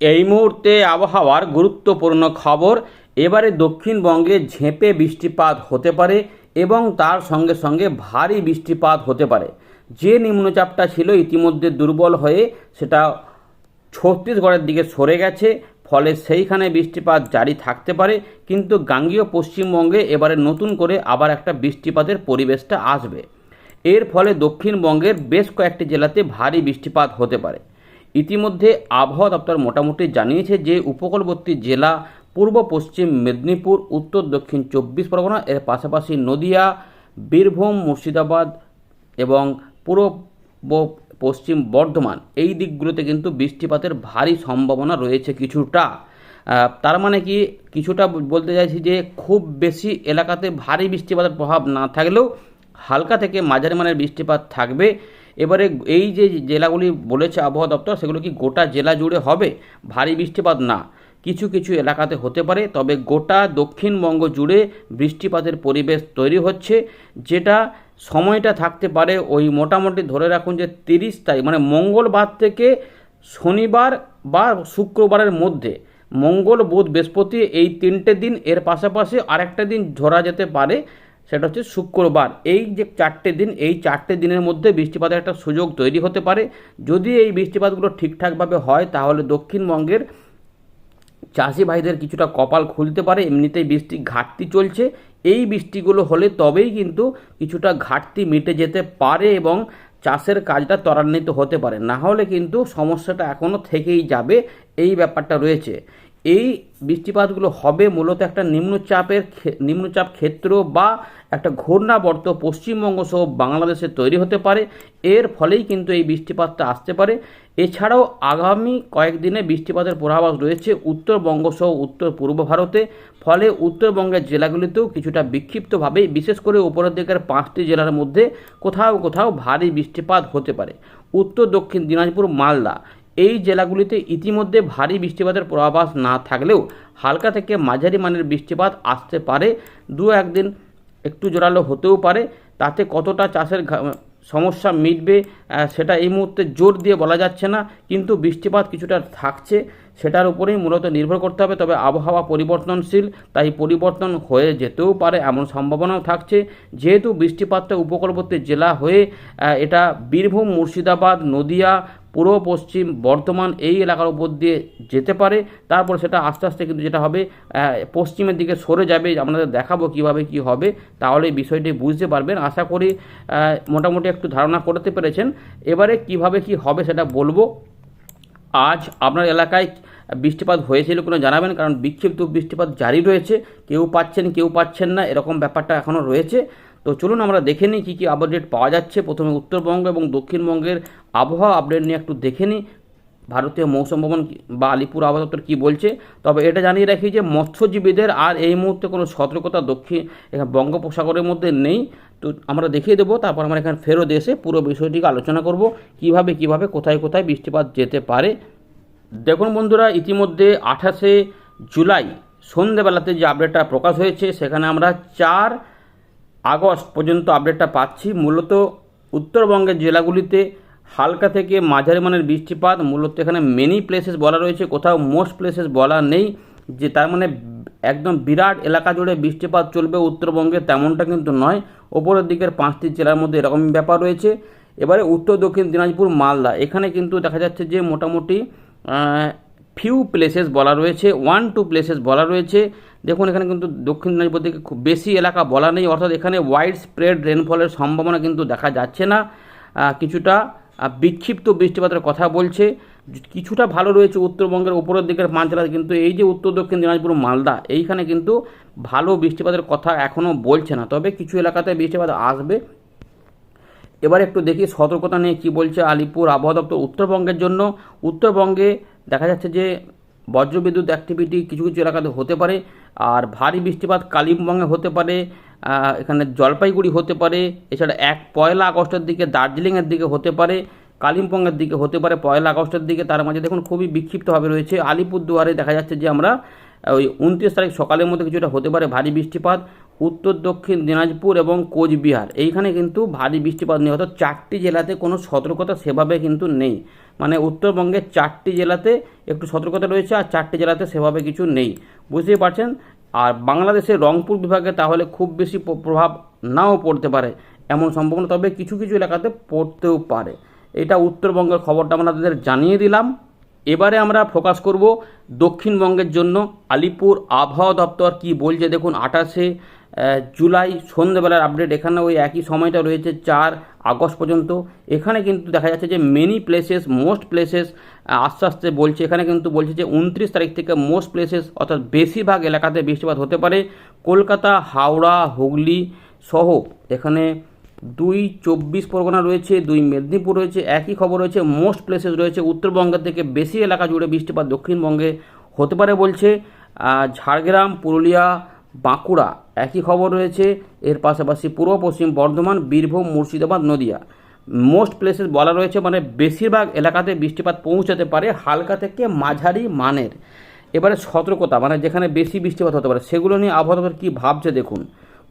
এই মুহূর্তে আবহাওয়ার গুরুত্বপূর্ণ খবর, এবারে দক্ষিণবঙ্গে ঝেঁপে বৃষ্টিপাত হতে পারে এবং তার সঙ্গে সঙ্গে ভারী বৃষ্টিপাত হতে পারে। যে নিম্নচাপটা ছিল ইতিমধ্যে দুর্বল হয়ে সেটা ছত্তিশগড়ের দিকে সরে গেছে, ফলে সেইখানে বৃষ্টিপাত জারি থাকতে পারে, কিন্তু গাঙ্গীয় পশ্চিমবঙ্গে এবারে নতুন করে আবার একটা বৃষ্টিপাতের পরিবেশটা আসবে। এর ফলে দক্ষিণবঙ্গের বেশ কয়েকটি জেলাতে ভারী বৃষ্টিপাত হতে পারে। ইতিমধ্যে আবহাওয়া দপ্তর মোটামুটি জানিয়েছে যে, উপকূলবর্তী জেলা পূর্ব, পশ্চিম মেদিনীপুর, উত্তর, দক্ষিণ চব্বিশ পরগনা, এর পাশাপাশি নদিয়া, বীরভূম, মুর্শিদাবাদ এবং পূর্ব, পশ্চিম বর্ধমান। এই দিকগুলোতে কিন্তু বৃষ্টিপাতের ভারী সম্ভাবনা রয়েছে কিছুটা। তার মানে কি, কিছুটা বলতে চাইছি যে, খুব বেশি এলাকাতে ভারী বৃষ্টিপাতের প্রভাব না থাকলেও হালকা থেকে মাঝারি মানের বৃষ্টিপাত থাকবে। এবারে এই যে জেলাগুলি বলেছে আবহাওয়া দপ্তর, সেগুলো কি গোটা জেলা জুড়ে হবে? ভারী বৃষ্টিপাত না। কিছু কিছু এলাকাতে হতে পারে, তবে গোটা দক্ষিণবঙ্গ জুড়ে বৃষ্টিপাতের পরিবেশ তৈরি হচ্ছে, যেটা সময়টা থাকতে পারে ওই মোটামুটি ধরে রাখুন যে তিরিশ তারিখ মানে মঙ্গলবার থেকে শনিবার বা শুক্রবারের মধ্যে। মঙ্গল, বুধ, বৃহস্পতি এই তিনটে দিন, এর পাশাপাশি আরেকটা দিন ধরা যেতে পারে সেটা হচ্ছে শুক্রবার। এই যে চারটে দিন, এই চারটে দিনের মধ্যে বৃষ্টিপাতের একটা সুযোগ তৈরি হতে পারে। যদি এই বৃষ্টিপাতগুলো ঠিকঠাকভাবে হয়, তাহলে দক্ষিণবঙ্গের চাষি ভাইদের কিছুটা কপাল খুলতে পারে। এমনিতেই বৃষ্টি ঘাটতি চলছে। এই বৃষ্টিগুলো হলে তবেই কিন্তু কিছুটা ঘাটতি মিটে যেতে পারে এবং চাষের কাজটা ত্বরান্বিত হতে পারে। না হলে কিন্তু সমস্যাটা এখনও থেকেই যাবে। এই ব্যাপারটা রয়েছে। এই বৃষ্টিপাতগুলো হবে মূলত একটা নিম্নচাপের নিম্নচাপ ক্ষেত্র বা একটা ঘূর্ণাবর্ত পশ্চিমবঙ্গ সহ বাংলাদেশে তৈরি হতে পারে। এর ফলেই কিন্তু এই বৃষ্টিপাতটা আসতে পারে। এছাড়াও আগামী কয়েকদিনে বৃষ্টিপাতের পূর্বাভাস রয়েছে উত্তরবঙ্গ সহ উত্তর পূর্ব ভারতে। ফলে উত্তরবঙ্গের জেলাগুলিতেও কিছুটা বিক্ষিপ্তভাবে, বিশেষ করে উপরের দিকের পাঁচটি জেলার মধ্যে কোথাও কোথাও ভারী বৃষ্টিপাত হতে পারে। উত্তর দক্ষিণ দিনাজপুর, মালদা। এই জেলাগুলিতে ইতিমধ্যে ভারী বৃষ্টিপাতের পূর্বাভাস না থাকলেও হালকা থেকে মাঝারি মানের বৃষ্টিপাত আসতে পারে। দু একদিন একটু জোরালো হতেও পারে। তাতে কতটা চাষের সমস্যা মিটবে সেটা এই মুহূর্তে জোর দিয়ে বলা যাচ্ছে না, কিন্তু বৃষ্টিপাত কিছুটা থাকছে, সেটার উপরেই মূলত নির্ভর করতে হবে। তবে আবহাওয়া পরিবর্তনশীল, তাই পরিবর্তন হয়ে যেতেও পারে এমন সম্ভাবনাও থাকছে। যেহেতু বৃষ্টিপাতটা উপকূলবর্তী জেলা হয়ে এটা বীরভূম, মুর্শিদাবাদ, নদিয়া পূর্ব পশ্চিম বর্ধমান এই এলাকার উপর দিয়ে যেতে পারে। তারপর সেটা আস্তে আস্তে কিন্তু যেটা হবে পশ্চিমের দিকে সরে যাবে। আপনাদের দেখাবো কীভাবে কি হবে, তাহলে বিষয়টি বুঝতে পারবেন। আশা করি মোটামুটি একটু ধারণা করতে পেরেছেন। এবারে কীভাবে কি হবে সেটা বলব। আজ আপনার এলাকায় বৃষ্টিপাত হয়েছিল কোনো জানাবেন, কারণ বিক্ষিপ্ত বৃষ্টিপাত জারি রয়েছে। কেউ পাচ্ছেন কেউ পাচ্ছেন না, এরকম ব্যাপারটা এখনও রয়েছে। তো চলুন আমরা দেখে নিই কী কী আপডেট পাওয়া যাচ্ছে প্রথমে উত্তরবঙ্গ এবং দক্ষিণবঙ্গের আবহাওয়া আপডেট নিয়ে একটু দেখে নিই। ভারতীয় মৌসুম ভবন বা আলিপুর আবহাওয়া দপ্তর কী বলছে? তবে এটা জানিয়ে রাখি যে মৎস্যজীবীদের আর এই মুহূর্তে কোনো সতর্কতা দক্ষিণ বঙ্গোপসাগরের মধ্যে নেই। তো আমরা দেখিয়ে দেবো, তারপর আমরা এখানে ফেরত এসে পুরো বিষয়টিকে আলোচনা করব। কীভাবে কীভাবে, কোথায় কোথায় বৃষ্টিপাত যেতে পারে? দেখুন বন্ধুরা, ইতিমধ্যে আঠাশে জুলাই সন্ধেবেলাতে যে আপডেটটা প্রকাশ হয়েছে, সেখানে আমরা চার আগস্ট পর্যন্ত আপডেটটা পাচ্ছি। মূলত উত্তরবঙ্গের জেলাগুলিতে হালকা থেকে মাঝারি মানের বৃষ্টিপাত, মূলত এখানে মেনি প্লেসেস বলা রয়েছে, কোথাও মোস্ট প্লেসেস বলা নেই। যে তার মানে একদম বিরাট এলাকা জুড়ে বৃষ্টিপাত চলবে উত্তরবঙ্গে তেমনটা কিন্তু নয়। ওপরের দিকের পাঁচটি জেলার মধ্যে এরকমই ব্যাপার রয়েছে। এবারে উত্তর, দক্ষিণ, দিনাজপুর, মালদা, এখানে কিন্তু দেখা যাচ্ছে যে মোটামুটি ফিউ প্লেসেস বলা রয়েছে ওয়ান টু প্লেসেস বলা রয়েছে। দেখুন, এখানে কিন্তু দক্ষিণ দিনাজপুর দিকে খুব বেশি এলাকা বলা নেই, অর্থাৎ এখানে ওয়াইড স্প্রেড রেনফলের সম্ভাবনা কিন্তু দেখা যাচ্ছে না। কিছুটা বিক্ষিপ্ত বৃষ্টিপাতের কথা বলছে। কিছুটা ভালো রয়েছে উত্তরবঙ্গের উপরের দিকের পাঁচ জেলা কিন্তু এই যে উত্তর দক্ষিণ দিনাজপুর, মালদা, এইখানে কিন্তু ভালো বৃষ্টিপাতের কথা এখনও বলছে না। তবে কিছু এলাকাতে বৃষ্টিপাত আসবে। এবার একটু দেখি সতর্কতা নিয়ে কি বলছে আলিপুর আবহাওয়া দপ্তর উত্তরবঙ্গের জন্য। উত্তরবঙ্গে দেখা যাচ্ছে যে বজ্রবিদ্যুৎ অ্যাক্টিভিটি কিছু কিছু এলাকাতে হতে পারে, আর ভারী বৃষ্টিপাত কালিম্পংয়ে হতে পারে এখানে জলপাইগুড়ি হতে পারে, এছাড়া এক পয়লা আগস্টের দিকে দার্জিলিংয়ের দিকে হতে পারে, কালিম্পংয়ের দিকে হতে পারে পয়লা আগস্টের দিকে, তার মাঝে দেখুন খুবই বিক্ষিপ্তভাবে রয়েছে, আলিপুরদুয়ারে দেখা যাচ্ছে যে আমরা ওই উনত্রিশ তারিখ সকালের মধ্যে কিছুটা হতে পারে ভারী বৃষ্টিপাত, উত্তর, দক্ষিণ, দিনাজপুর এবং কোচবিহার, এইখানে কিন্তু ভারী বৃষ্টিপাত নেই, অর্থাৎ চারটি জেলাতে কোনো সতর্কতা সেভাবে কিন্তু নেই। মানে উত্তরবঙ্গের চারটি জেলাতে একটু সতর্কতা রয়েছে আর চারটি জেলাতে সেভাবে কিছু নেই। বুঝতেই পারছেন? আর বাংলাদেশের রংপুর বিভাগে তাহলে খুব বেশি প্রভাব নাও পড়তে পারে। এমন সম্ভাবনা, তবে কিছু কিছু এলাকাতে পড়তেও পারে। এটা উত্তরবঙ্গের খবরটা আমরা আপনাদের জানিয়ে দিলাম। এবারে আমরা ফোকাস করব দক্ষিণবঙ্গের জন্য। আলিপুর আবহাওয়া দপ্তর কি বলছে? দেখুন, আঠাশে জুলাই সন্ধ্যেবেলার আপডেট এখানে ওই একই সময়টা রয়েছে চার আগস্ট পর্যন্ত। এখানে কিন্তু দেখা যাচ্ছে যে মেনি প্লেসেস মোস্ট প্লেসেস আস্তে আস্তে বলছে। এখানে কিন্তু বলছে যে উনত্রিশ তারিখ থেকে মোস্ট প্লেসেস অর্থাৎ বেশিরভাগ এলাকাতে বৃষ্টিপাত হতে পারে। কলকাতা, হাওড়া, হুগলি সহ এখানে দুই চব্বিশ পরগনা রয়েছে, দুই মেদিনীপুর রয়েছে, একই খবর রয়েছে মোস্ট প্লেসেস রয়েছে। উত্তরবঙ্গের থেকে বেশি এলাকা জুড়ে বৃষ্টিপাত দক্ষিণবঙ্গে হতে পারে বলছে। ঝাড়গ্রাম, পুরুলিয়া, বাঁকুড়া একই খবর রয়েছে। এর পাশাপাশি পূর্ব পশ্চিম বর্ধমান, বীরভূম, মুর্শিদাবাদ, নদিয়া। মোস্ট প্লেসেস বলা রয়েছে মানে বেশিরভাগ এলাকাতে বৃষ্টিপাত পৌঁছাতে পারে হালকা থেকে মাঝারি মানের। এবারে সতর্কতা মানে যেখানে বেশি বৃষ্টিপাত হতে পারে, সেগুলো নিয়ে আবহাওয়া দপ্তর কী ভাবছে দেখুন।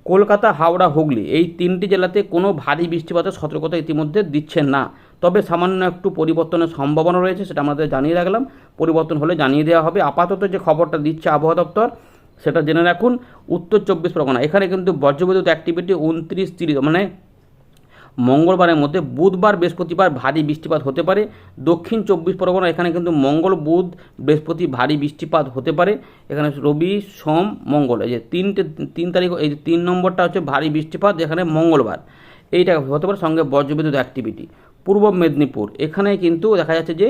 কলকাতা, হাওড়া, হুগলি, এই তিনটি জেলাতে কোনো ভারী বৃষ্টিপাতের সতর্কতা ইতিমধ্যে দিচ্ছেন না। তবে সামান্য একটু পরিবর্তনের সম্ভাবনা রয়েছে, সেটা আমাদের জানিয়ে রাখলাম। পরিবর্তন হলে জানিয়ে দেওয়া হবে। আপাতত যে খবরটা দিচ্ছে আবহাওয়া দপ্তর সেটা জেনে রাখুন। উত্তর চব্বিশ পরগনা। এখানে কিন্তু বজ্রবিদ্যুৎ অ্যাক্টিভিটি উনত্রিশ তিরিশ মানে মঙ্গলবারের মধ্যে বুধবার বৃহস্পতিবার ভারী বৃষ্টিপাত হতে পারে। দক্ষিণ চব্বিশ পরগনা, এখানে কিন্তু মঙ্গল, বুধ, বৃহস্পতি ভারী বৃষ্টিপাত হতে পারে। এখানে রবি, সোম, মঙ্গল। এই যে তিনটে, তিন তারিখ, এই যে তিন নম্বরটা হচ্ছে ভারী বৃষ্টিপাত, এখানে মঙ্গলবার। এইটা হতে পারে সঙ্গে বজ্রবিদ্যুৎ অ্যাক্টিভিটি পূর্ব মেদিনীপুর, এখানে কিন্তু দেখা যাচ্ছে যে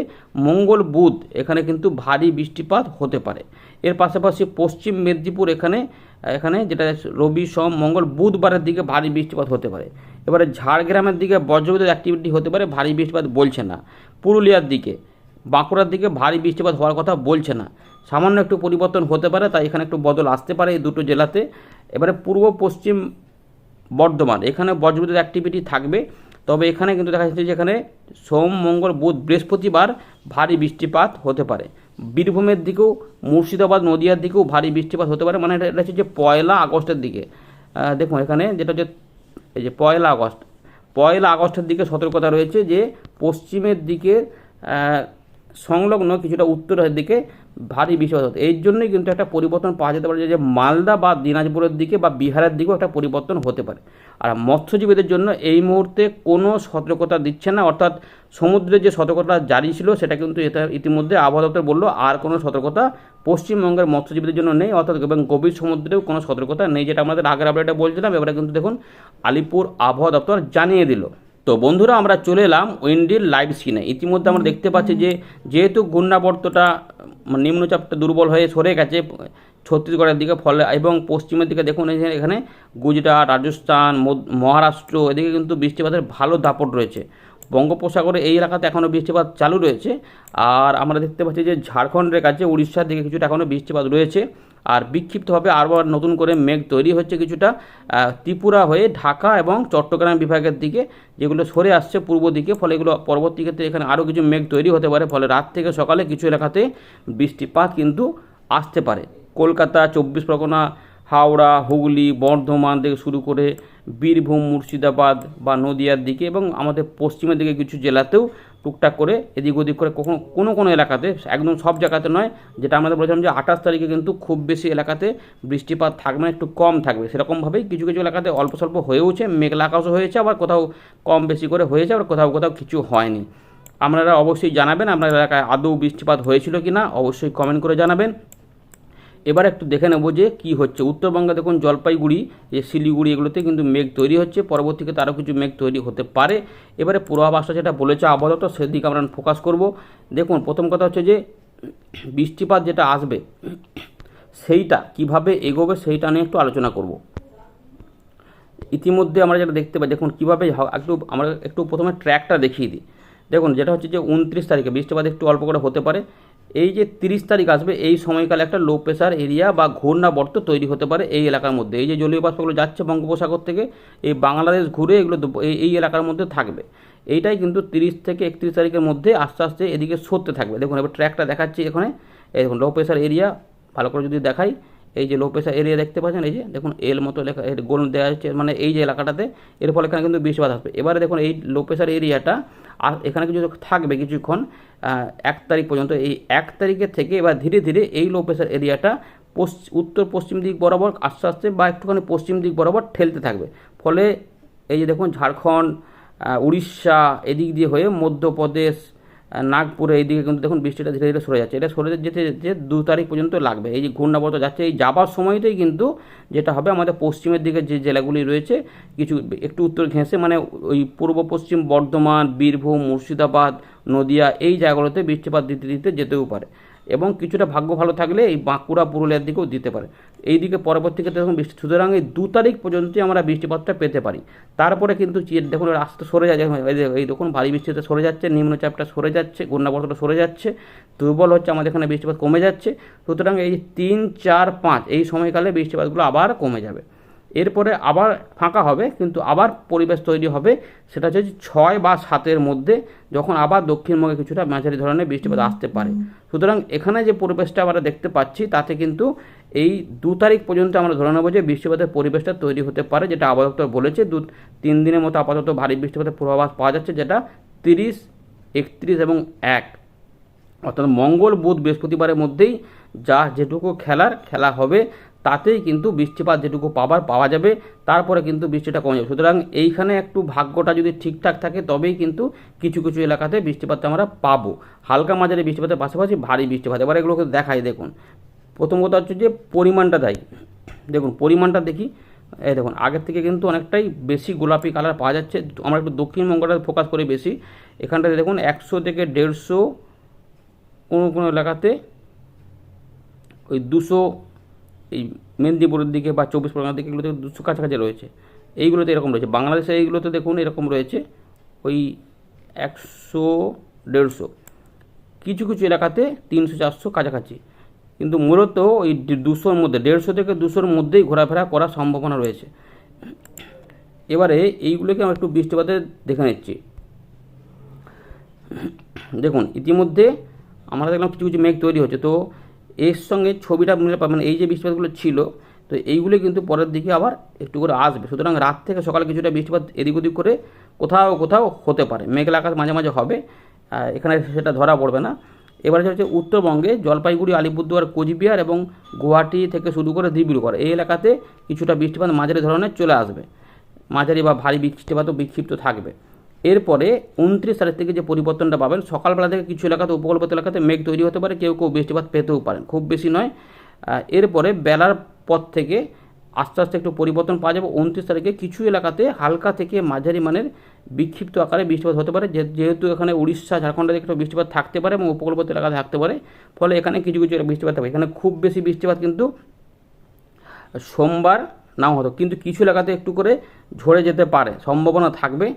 মঙ্গল, বুধ, এখানে কিন্তু ভারী বৃষ্টিপাত হতে পারে। এর পাশাপাশি পশ্চিম মেদিনীপুর এখানে এখানে যেটা রবি, সোম, মঙ্গল, বুধবারের দিকে ভারী বৃষ্টিপাত হতে পারে। এবারে ঝাড়গ্রামের দিকে বজ্রবিদ্যুৎ অ্যাক্টিভিটি হতে পারে, ভারী বৃষ্টিপাত বলছে না। পুরুলিয়ার দিকে, বাঁকুড়ার দিকে ভারী বৃষ্টিপাত হওয়ার কথা বলছে না। সামান্য একটু পরিবর্তন হতে পারে, তাই এখানে একটু বদল আসতে পারে এই দুটো জেলাতে। এবারে পূর্ব, পশ্চিম বর্ধমান, এখানে বজ্রবিদ্যুৎ অ্যাক্টিভিটি থাকবে। তবে এখানে কিন্তু দেখা যাচ্ছে যে এখানে সোম, মঙ্গল, বুধ, বৃহস্পতিবার ভারী বৃষ্টিপাত হতে পারে। বীরভূমের দিকেও, মুর্শিদাবাদ, নদিয়ার দিকেও ভারী বৃষ্টিপাত হতে পারে। মানে এটা হচ্ছে যে পয়লা আগস্টের দিকে। দেখুন এখানে যেটা হচ্ছে, এই যে পয়লা আগস্ট, পয়লা আগস্টের দিকে সতর্কতা রয়েছে যে পশ্চিমের দিকে সংলগ্ন কিছুটা উত্তরের দিকে ভারী বৃষ্টিপাত হতে। এর জন্যই কিন্তু একটা পরিবর্তন পাওয়া যেতে পারে, যে মালদা বা দিনাজপুরের দিকে বা বিহারের দিকেও একটা পরিবর্তন হতে পারে। আর মৎস্যজীবীদের জন্য এই মুহূর্তে কোনো সতর্কতা দিচ্ছে না, অর্থাৎ সমুদ্রে যে সতর্কতা জারি ছিল, সেটা কিন্তু ইতিমধ্যে আবহাওয়া দপ্তর বলল, আর কোনো সতর্কতা পশ্চিমবঙ্গের মৎস্যজীবীদের জন্য নেই, অর্থাৎ এবং গভীর সমুদ্রেও কোনো সতর্কতা নেই, যেটা আমাদের আগের আপডেটে বলছিলাম। এবারে কিন্তু দেখুন, আলিপুর আবহাওয়া দপ্তর জানিয়ে দিল। তো বন্ধুরা, আমরা চলে এলাম উইন্ডির লাইভ স্ক্রিনে ইতিমধ্যে আমরা দেখতে পাচ্ছি যে, যেহেতু মানে নিম্নচাপটা দুর্বল হয়ে সরে গেছে ছত্তিশগড়ের দিকে ফলে এবং পশ্চিমের দিকে দেখুন এখানে গুজরাট, রাজস্থান মহারাষ্ট্র, এদিকে কিন্তু বৃষ্টিপাতের ভালো দাপট রয়েছে। বঙ্গোপসাগরে এই এলাকাতে এখনও বৃষ্টিপাত চালু রয়েছে। আর আমরা দেখতে পাচ্ছি যে ঝাড়খণ্ডের কাছে উড়িষ্যার দিকে কিছুটা এখনও বৃষ্টিপাত রয়েছে। আর বিক্ষিপ্তভাবে আরও নতুন করে মেঘ তৈরি হচ্ছে কিছুটা ত্রিপুরা হয়ে ঢাকা এবং চট্টগ্রাম বিভাগের দিকে, যেগুলো সরে আসছে পূর্ব দিকে, ফলে এগুলো পরবর্তী ক্ষেত্রে এখানে আরও কিছু মেঘ তৈরি হতে পারে, ফলে রাত থেকে সকালে কিছু এলাকাতে বৃষ্টিপাত কিন্তু আসতে পারে। কলকাতা, চব্বিশ পরগনা হাওড়া, হুগলি, বর্ধমান থেকে শুরু করে বীরভূম, মুর্শিদাবাদ বা নদিয়ার দিকে এবং আমাদের পশ্চিমের দিকে কিছু জেলাতেও টুকটাক করে এদিক ওদিক করে কখনো কোনো কোনো এলাকাতে, একদম সব জায়গাতে নয়, যেটা আমাদের বলেছিলাম যে আঠাশ তারিখে কিন্তু খুব বেশি এলাকাতে বৃষ্টিপাত থাকবে না, একটু কম থাকবে। সেরকমভাবেই কিছু কিছু এলাকাতে অল্প স্বল্প হয়েওছে, মেঘলা আকাশও হয়েছে, আবার কোথাও কম বেশি করে হয়েছে, আবার কোথাও কোথাও কিছু হয়নি। আপনারা অবশ্যই জানাবেন আপনার এলাকায় আদৌ বৃষ্টিপাত হয়েছিল কি না অবশ্যই কমেন্ট করে জানাবেন। এবার একটু দেখে নেব যে কী হচ্ছে। উত্তরবঙ্গে দেখুন, জলপাইগুড়ি যে শিলিগুড়ি এগুলোতে কিন্তু মেঘ তৈরি হচ্ছে। পরবর্তীতে আরও কিছু মেঘ তৈরি হতে পারে। এবারে পূর্বাভাসটা যেটা বলেছে আপাতত সেদিকে আমরা ফোকাস করব। দেখুন, প্রথম কথা হচ্ছে যে বৃষ্টিপাত যেটা আসবে, সেইটা কীভাবে এগোবে সেইটা নিয়ে একটু আলোচনা করব। ইতিমধ্যে আমরা যেটা দেখতে পাই, দেখুন কীভাবে একটু আমরা একটু প্রথমে ট্র্যাকটা দেখিয়ে দিই। দেখুন, যেটা হচ্ছে যে উনত্রিশ তারিখে বৃষ্টিপাত একটু অল্প করে হতে পারে। এই যে তিরিশ তারিখ আসবে, এই সময়কালে একটা লো প্রেশার এরিয়া বা ঘূর্ণাবর্ত তৈরি হতে পারে এই এলাকার মধ্যে। এই যে জলীয় বাষ্পগুলো যাচ্ছে বঙ্গোপসাগর থেকে, এই বাংলাদেশ ঘুরে এগুলো এই এলাকার মধ্যে থাকবে। এইটাই কিন্তু তিরিশ থেকে একত্রিশ তারিখের মধ্যে আস্তে আস্তে এদিকে সরতে থাকবে। দেখুন, এবার ট্র্যাকটা দেখাচ্ছি এখানে। এই দেখুন লো প্রেশার এরিয়া ভালো করে যদি দেখাই এই যে লো প্রেশার এরিয়া দেখতে পাচ্ছেন? এই যে দেখুন এল মতো লেখা গোল দেওয়া হচ্ছে মানে এই যে এলাকাটাতে, এর ফলে এখানে কিন্তু বৃষ্টিপাত আসবে এবারে দেখুন, এই লো প্রেশার এরিয়াটা এখানে কিছু থাকবে কিছুক্ষণ এক তারিখ পর্যন্ত। এই এক তারিখের থেকে এবার ধীরে ধীরে এই লো প্রেশার এরিয়াটা পশ্চিম উত্তর পশ্চিম দিক বরাবর আস্তে আস্তে বা একটুখানি পশ্চিম দিক বরাবর ঠেলতে থাকবে। ফলে এই যে দেখুন, ঝাড়খণ্ড উড়িষ্যা এদিক দিয়ে হয়ে মধ্যপ্রদেশ নাগপুরে এইদিকে কিন্তু দেখুন বৃষ্টিটা ধীরে ধীরে সরে যাচ্ছে। এটা সরে যেতে যেতে দু তারিখ পর্যন্ত লাগবে। এই যে ঘূর্ণাবর্ত যাচ্ছে, এই যাবার সময়তেই কিন্তু যেটা হবে, আমাদের পশ্চিমের দিকে যে জেলাগুলি রয়েছে, কিছু একটু উত্তর ঘেঁষে মানে ওই পূর্ব পশ্চিম বর্ধমান, বীরভূম, মুর্শিদাবাদ, নদিয়া, এই জায়গাগুলোতে বৃষ্টিপাত দিতে দিতে যেতেও পারে। এবং কিছুটা ভাগ্য ভালো থাকলে এই বাঁকুড়া পুরুলিয়ার দিকেও দিতে পারে। এই দিকে পরবর্তীতে দেখুন বৃষ্টি। সুতরাং এই দু তারিখ পর্যন্তই আমরা বৃষ্টিপাতটা পেতে পারি। তারপরে কিন্তু দেখুন রাস্তা সরে যাচ্ছে। এই দেখুন ভারী বৃষ্টিতে সরে যাচ্ছে, নিম্নচাপটা সরে যাচ্ছে, ঘূর্ণাবর্তটা সরে যাচ্ছে, দুর্বল হচ্ছে আমাদের এখানে বৃষ্টিপাত কমে যাচ্ছে। সুতরাং এই তিন, চার, পাঁচ এই সময়কালে বৃষ্টিপাতগুলো আবার কমে যাবে। এরপরে আবার ফাঁকা হবে কিন্তু আবার পরিবেশ তৈরি হবে। সেটা হচ্ছে ছয় বা সাতের মধ্যে যখন আবার দক্ষিণবঙ্গে কিছুটা মাঝারি ধরনের বৃষ্টিপাত আসতে পারে। সুতরাং এখানে যে পরিবেশটা আমরা দেখতে পাচ্ছি তাতে কিন্তু এই দু তারিখ পর্যন্ত আমরা ধরে নেব যে বৃষ্টিপাতের পরিবেশটা তৈরি হতে পারে যেটা আবহাওয়া বলেছে। দু তিন দিনের মতো আপাতত ভারী বৃষ্টিপাতের পূর্বাভাস পাওয়া যাচ্ছে যেটা তিরিশ একত্রিশ এবং এক। অর্থাৎ মঙ্গল বুধ বৃহস্পতিবারের মধ্যেই যা যেটুকু খেলার খেলা হবে তাতেই কিন্তু বৃষ্টিপাত যেটুকু পাবার, পাওয়া যাবে, তারপরে কিন্তু বৃষ্টিটা কমে যাবে। সুতরাং এইখানে একটু ভাগ্যটা যদি ঠিকঠাক থাকে, তবেই কিন্তু কিছু কিছু এলাকাতে বৃষ্টিপাতটা আমরা পাবো। হালকা মাঝারি বৃষ্টিপাতের পাশাপাশি ভারী বৃষ্টিপাত। এবার এগুলোকে দেখাই, দেখুন। প্রথম কথা হচ্ছে যে পরিমাণটা দেয় দেখুন, পরিমাণটা দেখি। এই দেখুন, আগের থেকে কিন্তু অনেকটাই বেশি গোলাপি কালার পাওয়া যাচ্ছে। আমরা একটু দক্ষিণবঙ্গটা ফোকাস করি বেশি। এখানটাতে দেখুন, একশো থেকে দেড়শো কোনো কোনো এলাকাতে ওই দুশো এই মেদিনীপুরের দিকে বা চব্বিশ পরগনার দিকে এগুলোতে দুশো কাছাকাছি রয়েছে। এইগুলোতে এরকম রয়েছে। বাংলাদেশে এইগুলোতে দেখুন এরকম রয়েছে ওই একশো, দেড়শো। কিছু কিছু এলাকাতে তিনশো, চারশো কাছাকাছি। কিন্তু মূলত ওই দুশোর মধ্যে, দেড়শো থেকে দুশোর মধ্যেই ঘোরাফেরা করার সম্ভাবনা রয়েছে। এবারে এইগুলোকে আমরা একটু বৃষ্টিপাতে দেখে নিচ্ছি। দেখুন, ইতিমধ্যে আমরা দেখলাম কিছু কিছু মেঘ তৈরি হচ্ছে। তো এর সঙ্গে ছবিটা মিলে পাবেন এই যে বৃষ্টিপাতগুলো ছিল, তো এইগুলো কিন্তু পরের দিকে আবার একটু করে আসবে। সুতরাং রাত থেকে সকালে কিছুটা বৃষ্টিপাত এদিক ওদিক করে কোথাও কোথাও হতে পারে। মেঘলা আকাশ মাঝে মাঝে হবে এখানে সেটা ধরা পড়বে না। এবারে হচ্ছে উত্তরবঙ্গে জলপাইগুড়ি, আলিপুরদুয়ার, কোচবিহার এবং গুয়াহাটি থেকে শুরু করে ডিব্রুগড় এই এলাকাতে কিছুটা বৃষ্টিপাত মাঝারি ধরনের চলে আসবে। মাঝারি বা ভারী বৃষ্টিপাতও বিক্ষিপ্ত থাকবে। এরপরে উনত্রিশ তারিখ থেকে যে পরিবর্তনটা পাবেন, সকালবেলা থেকে কিছু এলাকাতে, উপকূলবর্তী এলাকাতে মেঘ তৈরি হতে পারে, কেউ কেউ বৃষ্টিপাত পেতেও পারেন, খুব বেশি নয়। এরপরে বেলার পর থেকে আস্তে আস্তে একটু পরিবর্তন পাওয়া যাবে। উনত্রিশ তারিখে কিছু এলাকাতে হালকা থেকে মাঝারি মানের বিক্ষিপ্ত আকারে বৃষ্টিপাত হতে পারে যেহেতু এখানে উড়িষ্যা ঝাড়খণ্ডের একটু বৃষ্টিপাত থাকতে পারে এবং উপকূলবর্তী এলাকা থাকতে পারে, ফলে এখানে কিছু কিছু বৃষ্টিপাত থাকবে। এখানে খুব বেশি বৃষ্টিপাত কিন্তু সোমবার নাও হতো। কিন্তু কিছু এলাকাতে একটু করে ঝরে যেতে পারে, সম্ভাবনা থাকবে।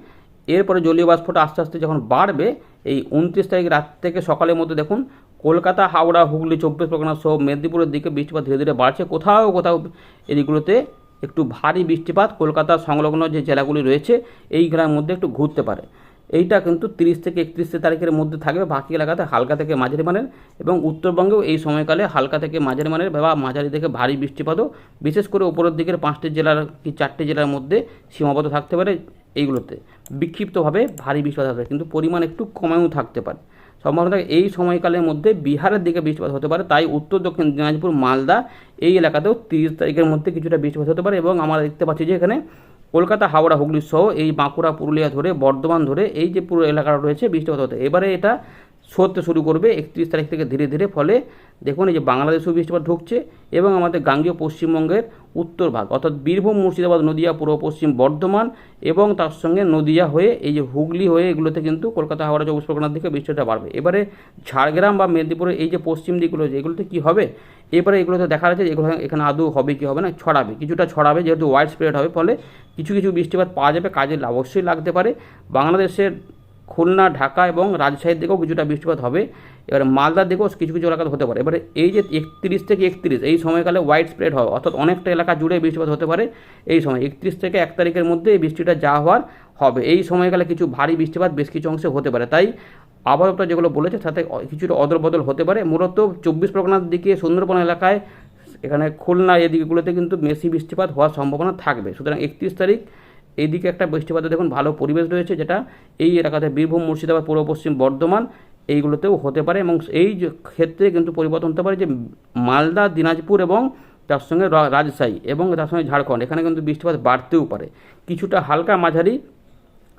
এরপরে জলীয় বাষ্পটা আস্তে আস্তে যখন বাড়বে, এই উনত্রিশ তারিখ রাত থেকে সকালের মধ্যে দেখুন, কলকাতা, হাওড়া, হুগলি, চব্বিশ পরগনা সহ মেদিনীপুরের দিকে বৃষ্টিপাত ধীরে ধীরে বাড়ছে। কোথাও কোথাও এদিকগুলোতে একটু ভারী বৃষ্টিপাত কলকাতা সংলগ্ন যে জেলাগুলি রয়েছে, এই গ্রামের মধ্যে একটু ঘুরতে পারে। এইটা কিন্তু তিরিশ থেকে একত্রিশ তারিখের মধ্যে থাকবে, বাকি এলাকাতে হালকা থেকে মাঝারি মানের এবং উত্তরবঙ্গেও এই সময়কালে হালকা থেকে মাঝারি মানের বা মাঝারি থেকে ভারী বৃষ্টিপাতও, বিশেষ করে উপরের দিকের পাঁচটি জেলার কি চারটি জেলার মধ্যে সীমাবদ্ধ থাকতে পারে এইগুলোতে। বিক্ষিপ্তভাবে ভারী বৃষ্টিপাত হতে পারে, কিন্তু পরিমাণ একটু কমেও থাকতে পারে। সম্ভাবনা থাকে এই সময়কালের মধ্যে বিহারের দিকে বৃষ্টিপাত হতে পারে, তাই উত্তর দক্ষিণ দিনাজপুর, মালদা এই এলাকাতেও তিরিশ তারিখের মধ্যে কিছুটা বৃষ্টিপাত হতে পারে এবং আমরা দেখতে পাচ্ছি যে এখানে কলকাতা, হাওড়া, হুগলি সহ এই বাঁকুড়া, পুরুলিয়া ধরে, বর্ধমান ধরে এই যে পুরো এলাকাটা রয়েছে বৃষ্টিপাত হতে, এবারে এটা সরতে শুরু করবে একত্রিশ তারিখ থেকে ধীরে ধীরে, ফলে দেখুন এই যে বাংলাদেশেও বৃষ্টিপাত ঢুকছে এবং আমাদের গাঙ্গীয় পশ্চিমবঙ্গের উত্তর ভাগ, অর্থাৎ বীরভূম, মুর্শিদাবাদ, নদিয়া, পূর্ব পশ্চিম বর্ধমান এবং তার সঙ্গে নদিয়া হয়ে এই যে হুগলি হয়ে এগুলোতে কিন্তু কলকাতা, হাওড়া, চব্বিশ পরগনার দিকে বৃষ্টিটা বাড়বে। এবারে ঝাড়গ্রাম বা মেদিনীপুরের এই যে পশ্চিম দিকগুলো যে, এগুলোতে কী হবে? এবারে এগুলোতে দেখা যাচ্ছে এগুলো এখানে আদৌ হবে কি হবে না, ছড়াবে, কিছুটা ছড়াবে যেহেতু ওয়াইড স্প্রেড হবে, ফলে কিছু কিছু বৃষ্টিপাত পাওয়া যাবে, কাজে অবশ্যই লাগতে পারে। বাংলাদেশের খুলনা, ঢাকা এবং রাজশাহীর দিকেও কিছুটা বৃষ্টিপাত হবে। এবারে মালদার দিকেও কিছু কিছু এলাকাতে হতে পারে। এবারে এই যে একত্রিশ থেকে একত্রিশ, এই সময়কালে ওয়াইড স্প্রেড হয়। অর্থাৎ অনেকটা এলাকা জুড়ে বৃষ্টিপাত হতে পারে এই সময়। একত্রিশ থেকে এক তারিখের মধ্যে এই বৃষ্টিটা যা হওয়ার হবে। এই সময়কালে কিছু ভারী বৃষ্টিপাত বেশ কিছু অংশে হতে পারে। তাই আবহাওয়া যেগুলো বলেছে, তাতে কিছুটা অদল বদল হতে পারে। মূলত চব্বিশ পরগনার দিকে সুন্দরবন এলাকায়, এখানে খুলনা এদিকগুলোতে কিন্তু বেশি বৃষ্টিপাত হওয়ার সম্ভাবনা থাকবে। সুতরাং একত্রিশ তারিখ এইদিকে একটা বৃষ্টিপাত, দেখুন, ভালো পরিবেশ রয়েছে যেটা এই এলাকাতে, বীরভূম, মুর্শিদাবাদ, পূর্ব পশ্চিম, বর্ধমান, এইগুলোতেও হতে পারে এবং এই ক্ষেত্রে কিন্তু পরিবর্তন হতে পারে যে মালদা, দিনাজপুর এবং তার সঙ্গে রাজশাহী এবং তার সঙ্গে ঝাড়খণ্ড। এখানে কিন্তু বৃষ্টিপাত বাড়তেও পারে। কিছুটা হালকা মাঝারি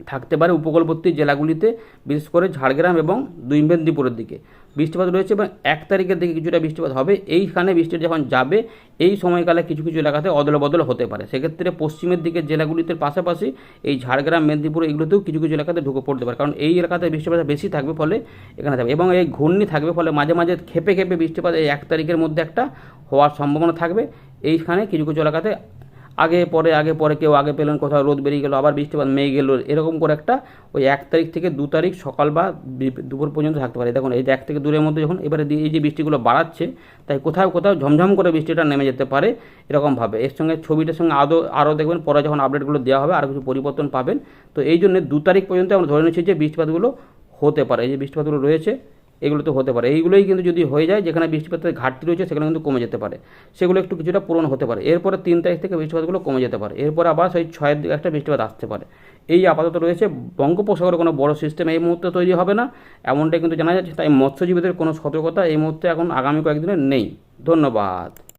থাকতে পারে উপকূলবর্তী জেলাগুলিতে, বিশেষ করে ঝাড়গ্রাম এবং দুই মেদিনীপুরের দিকে। বৃষ্টিপাত রয়েছে এবং এক তারিখের দিকে কিছুটা বৃষ্টিপাত হবে। এইখানে বৃষ্টি যখন যাবে, এই সময়কালে কিছু কিছু এলাকাতে অদল বদল হতে পারে। সেক্ষেত্রে পশ্চিমের দিকের জেলাগুলিতে পাশাপাশি এই ঝাড়গ্রাম, মেদিনীপুর এগুলোতেও কিছু কিছু এলাকাতে ঢুকে পড়তে পারে। কারণ এই এলাকাতে বৃষ্টিপাত বেশি থাকবে ফলে এখানে থাকবে। এবং এই ঘূর্ণি থাকবে ফলে মাঝে মাঝে খেপে খেপে বৃষ্টিপাত এই এক তারিখের মধ্যে একটা হওয়ার সম্ভাবনা থাকবে। এইখানে কিছু কিছু এলাকাতে আগে পরে আগে পরে কেউ আগে পেলেন, কোথাও রোদ বেরিয়ে গেলো, আবার বৃষ্টিপাত মেয়ে গেলো, এরকম করে একটা ওই এক তারিখ থেকে দু তারিখ সকাল বা দুপুর পর্যন্ত থাকতে পারে। দেখুন, এই এক থেকে দূরের মধ্যে যখন এবারে এই যে বৃষ্টিগুলো বাড়াচ্ছে, তাই কোথাও কোথাও ঝমঝম করে বৃষ্টিটা নেমে যেতে পারে এরকমভাবে এর সঙ্গে ছবিটার সঙ্গে আদৌ আরও দেখবেন, পরে যখন আপডেটগুলো দেওয়া হবে আরও কিছু পরিবর্তন পাবেন। তো এই জন্য দু তারিখ পর্যন্ত আমরা ধরে নিচ্ছি যে বৃষ্টিপাতগুলো হতে পারে। এই যে বৃষ্টিপাতগুলো রয়েছে এগুলো তো হতে পারে। এইগুলোই কিন্তু যদি হয়ে যায়, যেখানে বৃষ্টিপাতের ঘাটতি রয়েছে, সেখানে কিন্তু কমে যেতে পারে। সেগুলো একটু কিছুটা পূরণ হতে পারে। এরপরে তিন তারিখ থেকে বৃষ্টিপাতগুলো কমে যেতে পারে। এরপর আবার সেই ছয় দিকে একটা বৃষ্টিপাত আসতে পারে। এই আপাতত রয়েছে। বঙ্গোপসাগরে কোনো বড় সিস্টেম এই মুহূর্তে তৈরি হবে না। এমনটাই কিন্তু জানা যাচ্ছে। তাই মৎস্যজীবীদের কোনো সতর্কতা এই মুহূর্তে এখন আগামী কয়েকদিনে নেই। ধন্যবাদ।